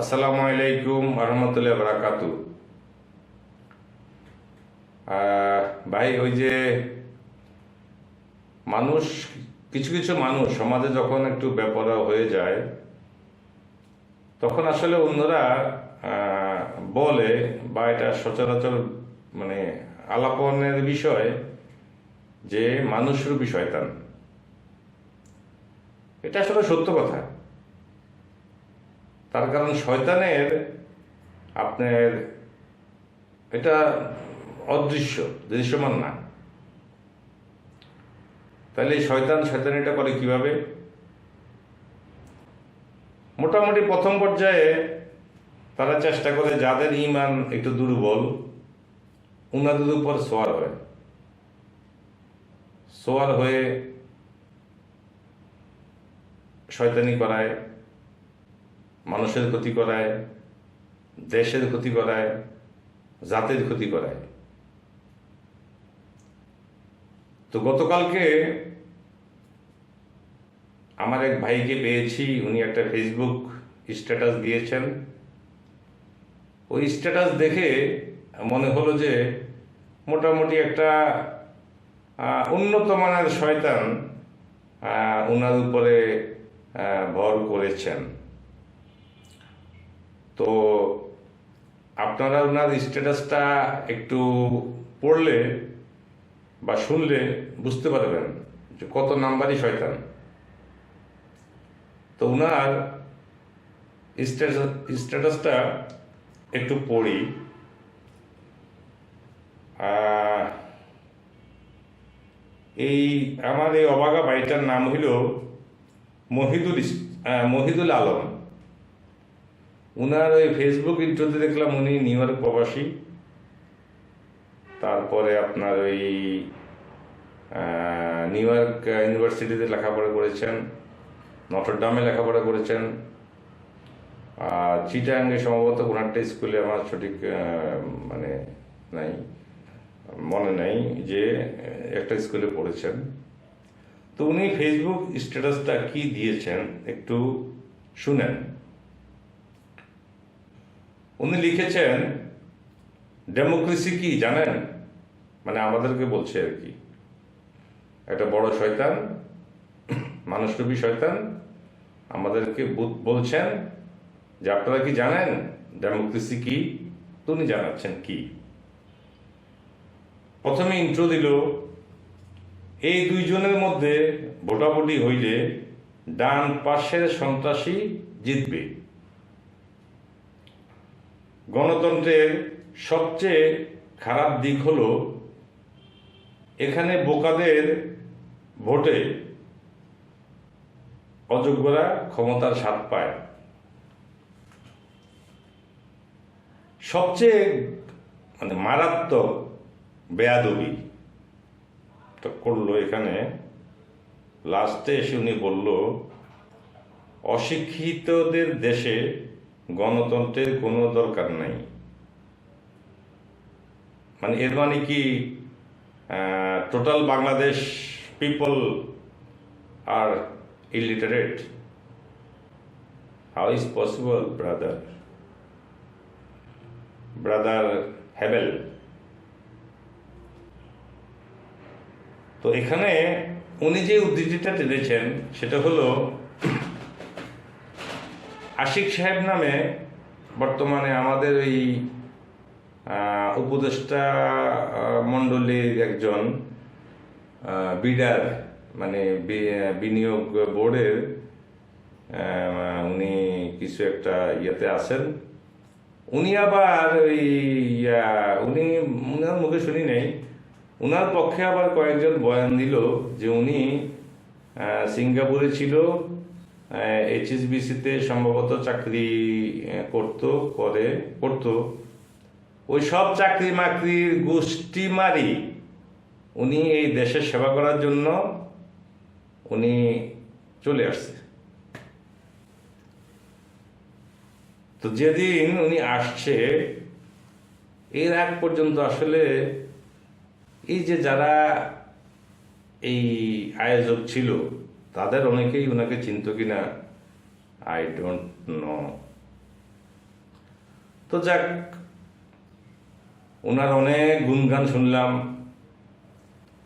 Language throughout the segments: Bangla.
আসসালামু আলাইকুম রহমতুল্লাহ বারাকাতু ভাই, ওই যে মানুষ, কিছু কিছু মানুষ সমাজে যখন একটু বেপরা হয়ে যায়, তখন আসলে অন্যরা বলে বা এটা সচরাচর মানে আলাপনের বিষয় যে মানুষরূপী শয়তান। এটা আসলে সত্য কথা। তার কারণ শয়তানের আপনার এটা অদৃশ্য, দৃশ্যমান না। তাহলে শয়তান শয়তান এটা করে কীভাবে? মোটামুটি প্রথম পর্যায়ে তারা চেষ্টা করে, যাদের ইমান একটু দুর্বল, উনাদের উপর সোয়ার হয়। সোয়ার হয়ে শয়তানি করায়। মানুষের ক্ষতি করায়, দেশের ক্ষতি করায়, জাতের ক্ষতি করায়। তো গতকালকে আমার এক ভাইকে পেয়েছি, উনি একটা ফেসবুক স্ট্যাটাস দিয়েছেন। ওই স্ট্যাটাস দেখে মনে হলো যে মোটামুটি একটা উন্নত মানের শয়তান ওনার উপরে ভর করেছেন। তো আপনারা ওনার স্ট্যাটাসটা একটু পড়লে বা শুনলে বুঝতে পারবেন যে কত নাম্বারই শয়তান। তো ওনার স্ট্যাটাস স্ট্যাটাসটা একটু পড়ি। এই আমার এই অবাগা বাড়িটার নাম হইল মহিদুল মহিদুল আলম। উনার ওই ফেসবুক ইন্টারভিউ দেখলাম উনি নিউ ইয়র্ক প্রবাসী। তারপরে আপনার ওই নিউ ইয়র্ক ইউনিভার্সিটিতে লেখাপড়া করেছেন নটরডামে লেখাপড়া করেছেন, আর চিটাঙ্গে সম্ভবত কোনো একটা স্কুলে আমার সঠিক মানে নাই, মনে নাই যে একটা স্কুলে পড়েছেন। তো উনি ফেসবুক স্ট্যাটাসটা কি দিয়েছেন একটু শুনেন। উনি লিখেছেন, ডেমোক্রেসি কি, জানেন? মানে আমাদেরকে বলছে আর কি। একটা বড় শয়তান, মানুষরূপী শয়তান আমাদেরকে বলছেন যে আপনারা কি জানেন ডেমোক্রেসি কি? উনি জানাচ্ছেন কি। প্রথমে ইন্ট্রো দিল, এই দুইজনের মধ্যে ভোটাভুটি হইলে ডান পাশের সন্ত্রাসী জিতবে। গণতন্ত্রের সবচেয়ে খারাপ দিক হলো এখানে বোকাদের ভোটে অযোগ্যরা ক্ষমতার স্বাদ পায়। সবচেয়ে মানে মারাত্মক বেয়াদবি তো করল এখানে। লাস্টে এসে উনি বলল, অশিক্ষিতদের দেশে গণতন্ত্রের কোনো দরকার নাই। মানে এর মানে কি? Total Bangladesh people are illiterate how is possible brother brother haven তো এখানে উনি যে উদ্ধৃতিটা টেনেছেন, সেটা হলো আশিক সাহেব নামে বর্তমানে আমাদের ওই উপদেষ্টা মণ্ডলীর একজন বিডার মানে বিনিয়োগ বোর্ডের উনি কিছু একটা ইয়েতে আছেন। উনি আবার ওই উনি উনার মুখে শুনি নেই। উনার পক্ষে আবার কয়েকজন বয়ান দিল যে উনি সিঙ্গাপুরে ছিল এইচএসবিসিতে সম্ভবত চাকরি করতো, করে, করতো। ওই সব চাকরি মাকরির গোষ্ঠী মারি উনি এই দেশের সেবা করার জন্য উনি চলে আসছে। তো যেদিন উনি আসছে, এর আগ পর্যন্ত আসলে এই যে যারা এই আয়োজক ছিল তাদের অনেকেই ওনাকে চিনত কিনা আই ডোন্ট নো তো যাক, ওনার অনেক গুণগান শুনলাম।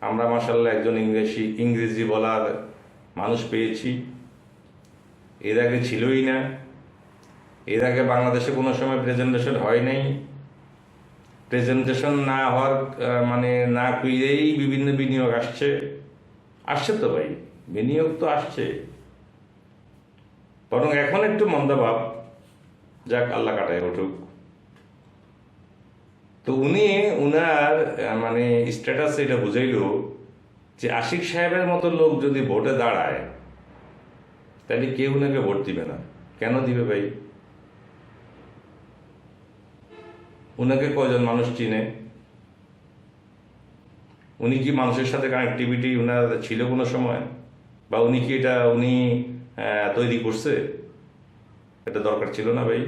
আমরা মাসাল্লাহ একজন ইংরেজি ইংরেজি বলার মানুষ পেয়েছি। এর আগে ছিলই না। এর আগে বাংলাদেশে কোনো সময় প্রেজেন্টেশন হয় নাই। প্রেজেন্টেশন না হওয়ার মানে না কইরেই বিভিন্ন বিনিয়োগ আসছে। আসছে তো ভাই। বিনিয়োগ তো আসছে। বরং এখন একটু মন্দাভাব যাক, আল্লাহ কাটায় উঠুক। তো উনি উনার মানে স্ট্যাটাস এটা বুঝাইল যে আশিক সাহেবের মতো লোক যদি ভোটে দাঁড়ায়, তাহলে কেউ উনাকে ভোট দিবে না। কেন দিবে ভাই? উনাকে কয়জন মানুষ চিনে? উনি কি মানুষের সাথে কানেক্টিভিটি উনার ছিল কোনো সময়? বা উনি কি এটা, উনি তৈরি করছে? এটা দরকার ছিল না ভাই।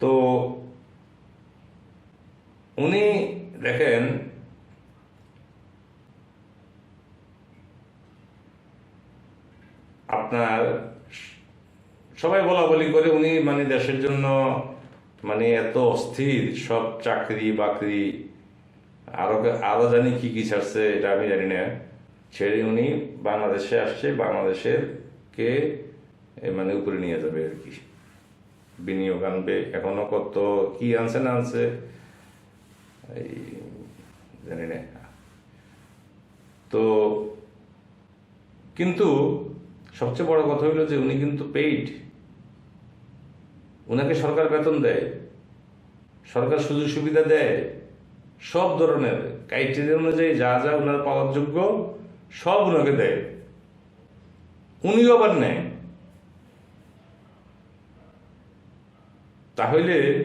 তো উনি দেখেন, আপনার সবাই বলা বলি করে উনি মানে দেশের জন্য মানে এত অস্থির সব চাকরি বাকরি আরও আরও জানি কি কি ছাড়ছে, এটা আমি জানি না। ছেড়ে উনি বাংলাদেশে আসছে, বাংলাদেশের কে মানে উপরে নিয়ে যাবে আর কি। বিনিয়োগ আনবে, এখনও কত, কি আনছে না আনছে, এই জানি না। তো কিন্তু সবচেয়ে বড় কথা হলো যে উনি কিন্তু পেইড উনাকে সরকার বেতন দেয়, সরকার সুযোগ সুবিধা দেয়। সব ধরনের ক্রাইটেরিয়া অনুযায়ী যা যা ওনার পাওয়ার যোগ্য, সব ওনাকে দেয়। উনিও আবার নেয়। তাহলে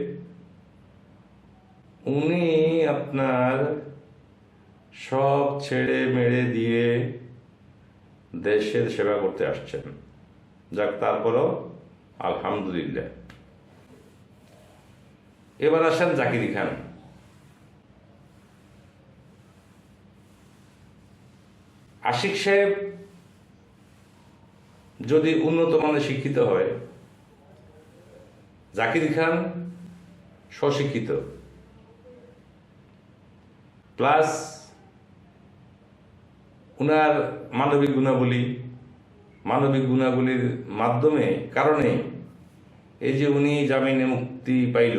উনি আপনার সব ছেড়ে মেরে দিয়ে দেশের সেবা করতে আসছেন। যাক, তারপরও আলহামদুলিল্লাহ। এবার আসেন জাকিরি খান। আশিক সাহেব যদি উন্নত মানের শিক্ষিত হয়, জাকির খান স্বশিক্ষিত। প্লাস উনার মানবিক গুণাবলী, মানবিক গুণাবলীর মাধ্যমে কারণে এই যে উনি জামিনে মুক্তি পাইল,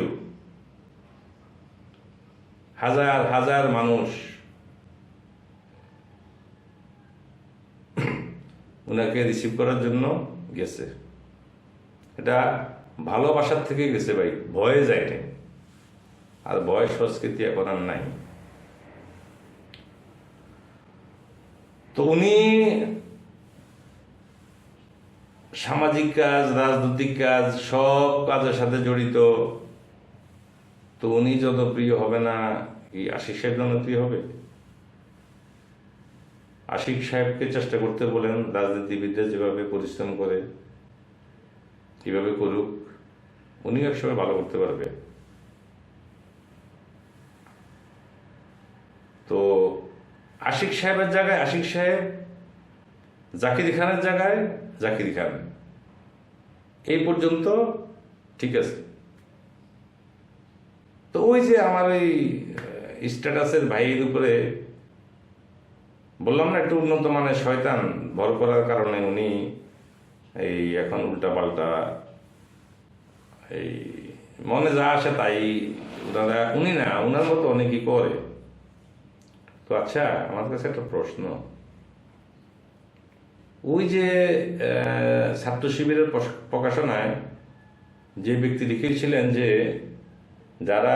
হাজার হাজার মানুষ উনাকে রিসিভ করার জন্য গেছে। এটা ভালোবাসার থেকে গেছে ভাই, ভয়ে যায়নি। আর ভয় সংস্কৃতি এখন আর নাই। তো উনি সামাজিক কাজ, রাজনৈতিক কাজ, সব কাজের সাথে জড়িত। তো উনি যত প্রিয় হবে না কি আশিক সাহেব জনপ্রিয় হবে? আশিক সাহেবকে চেষ্টা করতে বলেন, রাজনীতিবিদরা যেভাবে পরিশ্রম করে কীভাবে করুক উনি একসময় ভালো করতে পারবে। তো আশিক সাহেবের জায়গায়, আশিক সাহেব, জাকির খানের জায়গায়, জাকির খান। এই পর্যন্ত ঠিক আছে। তো ওই যে আমার ওই স্ট্যাটাসের ভাইয়ের উপরে বললাম না, একটু উন্নত মানের শয়তান ভর করার কারণে উনি এই এখন উল্টা পাল্টা এই মনে যা আসে তাই ওনারা উনি না ওনার মতো অনেকেই করে। তো আচ্ছা আমার কাছে একটা প্রশ্ন। ওই যে ছাত্র শিবিরের প্রকাশনায় যে ব্যক্তি লিখেছিলেন যে, যারা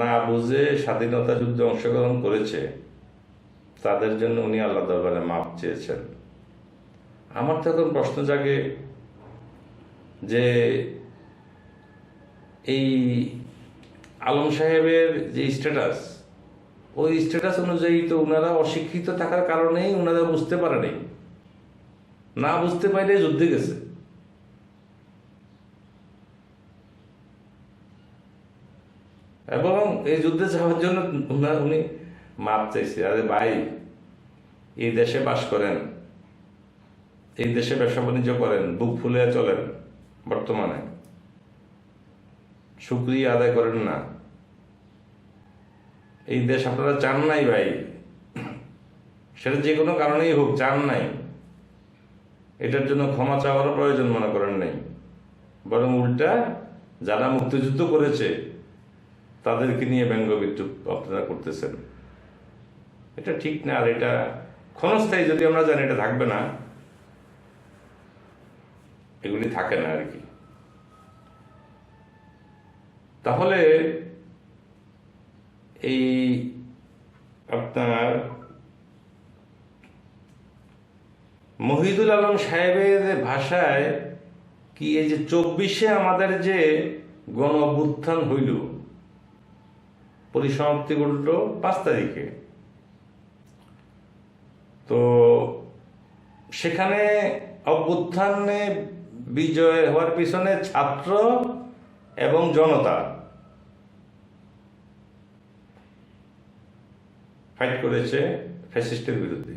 না বুঝে স্বাধীনতা যুদ্ধে অংশগ্রহণ করেছে তাদের জন্য উনি আল্লাহ দরবারে মাপ চেয়েছেন। আমার তো এখন প্রশ্ন জাগে যে এই আলম সাহেবের যে স্ট্যাটাস ওই স্ট্যাটাস অনুযায়ী তো ওনারা অশিক্ষিত থাকার কারণেই ওনারা বুঝতে পারেনি না বুঝতে পারলে যুদ্ধে গেছে। এবং এই যুদ্ধে যাওয়ার জন্য উনি মাপ চাইছে। আরে ভাই এই দেশে বাস করেন, এই দেশে ব্যবসা বাণিজ্য করেন, বুক ফুলে চলেন বর্তমানে। সুক্রিয়া আদায় করেন না। এই দেশ আপনারা চান নাই ভাই। সেটা যে কোনো কারণেই হোক, চান নাই। এটার জন্য ক্ষমা চাওয়ারও প্রয়োজন মনে করেন নাই। বরং উল্টা যারা মুক্তিযুদ্ধ করেছে, তাদেরকে নিয়ে ব্যঙ্গ বিদ্রুপ আপনারা করতেছেন। এটা ঠিক না আর এটা ক্ষণস্থায়ী যদি আমরা জানি এটা থাকবে না, এগুলি থাকে না আর কি। তাহলে এই আপনার মহিদুল আলম সাহেবের ভাষায় কি এই যে চব্বিশে আমাদের যে গণ অভ্যুত্থান হইল, পরিসমাপ্তি ঘটল পাঁচ তারিখে। তো সেখানে অভ্যুত্থানে বিজয় হওয়ার পিছনে ছাত্র এবং জনতা ফাইট করেছে ফ্যাসিস্টের বিরুদ্ধে।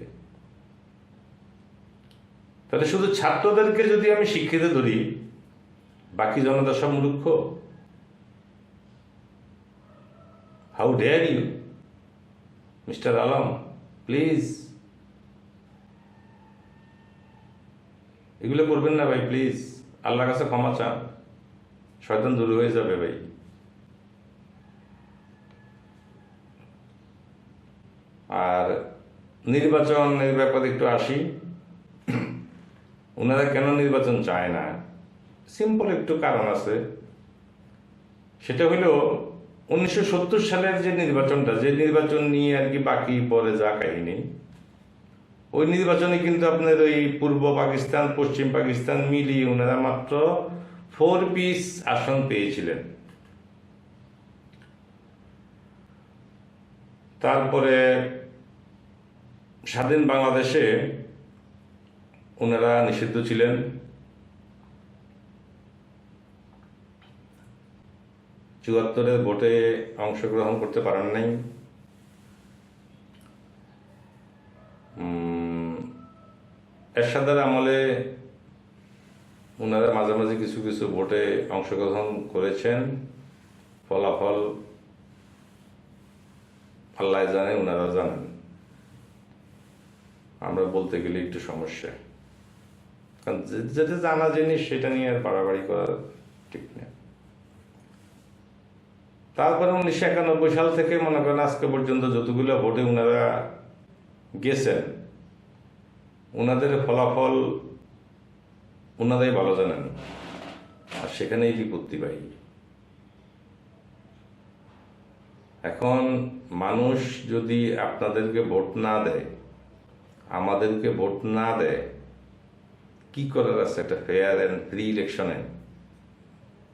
তাহলে শুধু ছাত্রদেরকে যদি আমি শিক্ষিত ধরি, বাকি জনতা সব মূর্খ। How dare you mister Alam please এগুলো করবেন না ভাই প্লিজ আল্লাহর কাছে ক্ষমা চান। শয়তান দূর হয়ে যাবে ভাই। আর নির্বাচনের ব্যাপারে একটু আসি। ওনারা কেন নির্বাচন চায় না? সিম্পল একটু কারণ আছে। সেটা হলো উনিশশো সত্তর সালের যে নির্বাচনটা, যে নির্বাচন নিয়ে আর কি বাকি পরে যা কাহিনী ওই নির্বাচনে কিন্তু আপনার ওই পূর্ব পাকিস্তান, পশ্চিম পাকিস্তান মিলিয়ে ওনারা মাত্র ফোর পিস আসন পেয়েছিলেন। তারপরে স্বাধীন বাংলাদেশে ওনারা নিষিদ্ধ ছিলেন। চুয়াত্তরের ভোটে অংশগ্রহণ করতে পারেন নাই। এরশাদের আমলে ওনারা মাঝে মাঝে কিছু কিছু ভোটে অংশগ্রহণ করেছেন। ফলাফল আল্লাহ জানে ওনারা জানেন। আমরা বলতে গেলে একটু সমস্যা। কারণ যেটা জানা জিনিস, সেটা নিয়ে আর বাড়াবাড়ি করা ঠিক না তারপরে উনিশশো একানব্বই সাল থেকে মনে করেন আজকে পর্যন্ত যতগুলো ভোটে ওনারা গেছেন ওনাদের ফলাফল ওনারাই ভালো জানেন। আর সেখানেই বিপত্তি পাই? এখন মানুষ যদি আপনাদেরকে ভোট না দেয়, আমাদেরকে ভোট না দেয়, কি করার আছে একটা ফেয়ার অ্যান্ড ফ্রি ইলেকশনে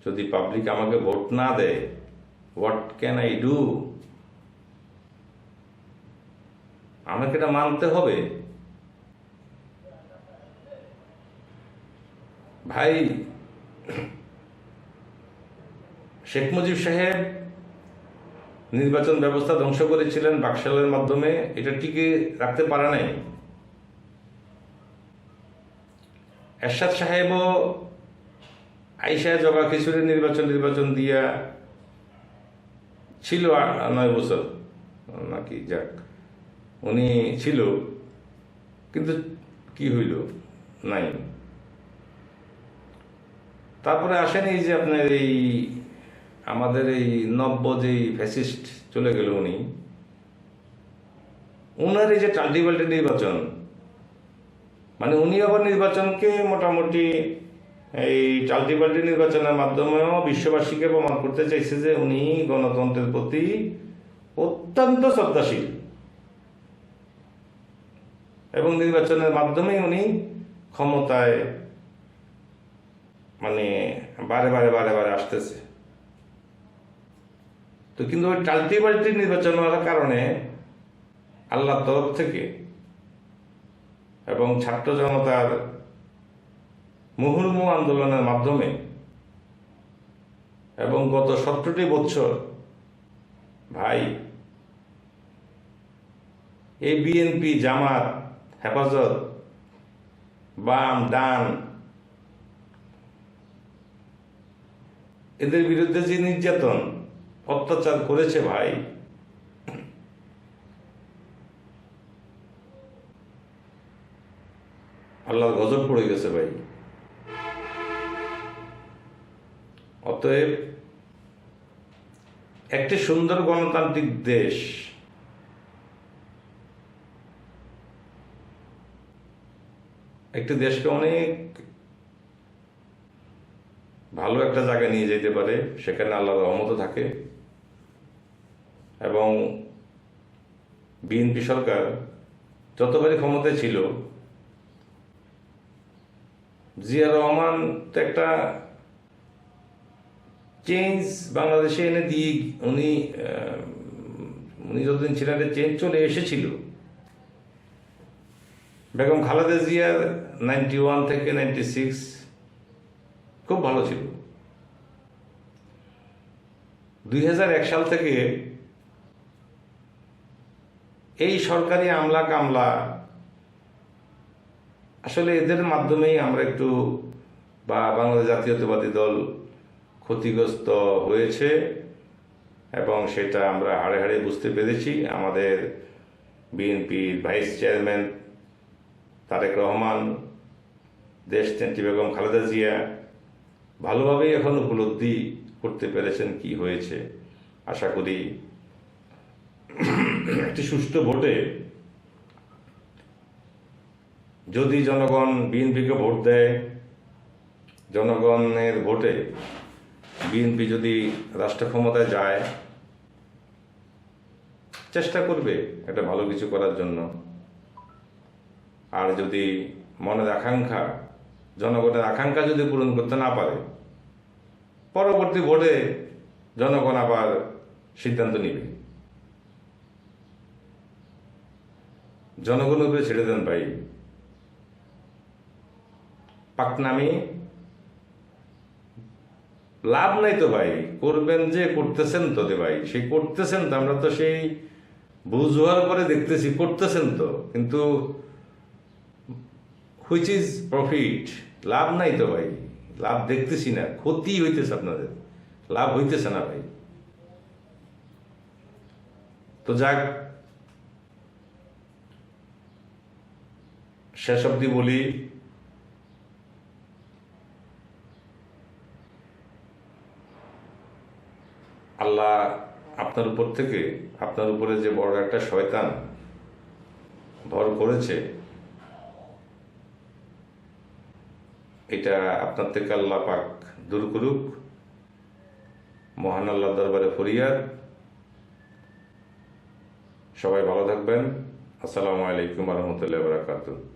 যদি পাবলিক আমাকে ভোট না দেয় হোয়াট ক্যান আই ডু আমাকে এটা মানতে হবে। ভাই, শেখ মুজিব সাহেব নির্বাচন ব্যবস্থা ধ্বংস করেছিলেন বাকশালের মাধ্যমে, এটা টিকে রাখতে পারে নাই। এরশাদ সাহেবও আইসা জবা খিচুড়ি নির্বাচন নির্বাচন দিয়া ছিল নয় বছর, নাকি যাক, উনি ছিল, কিন্তু কি হইল, নাই। তারপরে আসেন এই যে আপনার এই, আমাদের এই নব্য যেই ফ্যাসিস্ট চলে গেল উনি, উনার এই যে টাল্টিপাল্টি নির্বাচন মানে উনি আবার নির্বাচনকে মোটামুটি এই টাল্টিপাল্টি নির্বাচনের মাধ্যমেও বিশ্ববাসীকে প্রমাণ করতে চাইছে যে উনি গণতন্ত্রের প্রতি অত্যন্ত শ্রদ্ধাশীল। এবং নির্বাচনের মাধ্যমেই উনি ক্ষমতায় মানে বারে বারে বারে বারে আসতেছে। তো কিন্তু ওই টাল্টি বাল্টি নির্বাচন হওয়ার কারণে আল্লাহর তরফ থেকে এবং ছাত্র জনতার মুহুর্মুহ আন্দোলনের মাধ্যমে এবং গত সতেরোটি বছর ভাই এই বিএনপি জামাত হেফাজত, বাম, ডান এদের বিরুদ্ধে যে নির্যাতন, অত্যাচার করেছে ভাই। আল্লাহর গজব পড়ে গেছে ভাই। অতএব একটি সুন্দর গণতান্ত্রিক দেশ একটি দেশকে অনেক ভালো একটা জায়গায় নিয়ে যেতে পারে, সেখানে আল্লাহর রহমত থাকে। এবং বিএনপি সরকার যতবারই ক্ষমতায় ছিল, জিয়া রহমান তো একটা চেঞ্জ বাংলাদেশে এনে দিয়ে উনি উনি যতদিন ছিলেন চেঞ্জ চলে এসেছিল। বেগম খালেদা জিয়ার নাইনটি ওয়ান থেকে নাইনটি সিক্স খুব ভালো ছিল। দুই হাজার এক সাল থেকে এই সরকারি আমলা কামলা আসলে এদের মাধ্যমেই আমরা একটু বা বাংলাদেশ জাতীয়তাবাদী দল ক্ষতিগ্রস্ত হয়েছে এবং সেটা আমরা হাড়ে হাড়ে বুঝতে পেরেছি। আমাদের বিএনপির ভাইস চেয়ারম্যান তারেক রহমান, দেশ বেগম খালেদা জিয়া ভালোভাবেই এখন উপলব্ধি করতে পেরেছেন কি হয়েছে। আশা করি একটি সুষ্ঠু ভোটে যদি জনগণ বিএনপিকে ভোট দেয়, জনগণের ভোটে বিএনপি যদি রাষ্ট্র ক্ষমতায় যায়, চেষ্টা করবে একটা ভালো কিছু করার জন্য। আর যদি মনের আকাঙ্ক্ষা জনগণের আকাঙ্ক্ষা যদি পূরণ করতে না পারে, পরবর্তী ভোটে জনগণ আবার সিদ্ধান্ত নিবে। জনগণের উপরে ছেড়ে দেন ভাই। পাকনামি লাভ নাই তো ভাই, করবেন যে করতেছেন তো যে ভাই, সেই করতেছেন তো, আমরা তো সেই বুঝ হওয়ার পরে দেখতেছি, করতেছেন তো, কিন্তু হুইচ ইজ প্রফিট লাভ নাই তো ভাই। লাভ দেখতেছি না। ক্ষতি হইতেছে আপনাদের। লাভ হইতেছে না ভাই। তো যাক। শেষ অব্দি বলি। আল্লাহ আপনার উপর থেকে, আপনার উপরে যে বড় একটা শয়তান ভর করেছে এটা আপনার থেকে আল্লাহ পাক দূর করুক, মহান আল্লাহ দরবারে ফরিয়াদ। সবাই ভালো থাকবেন। আসসালামু আলাইকুম রহমতুল্লাহ বারাকাতুহ।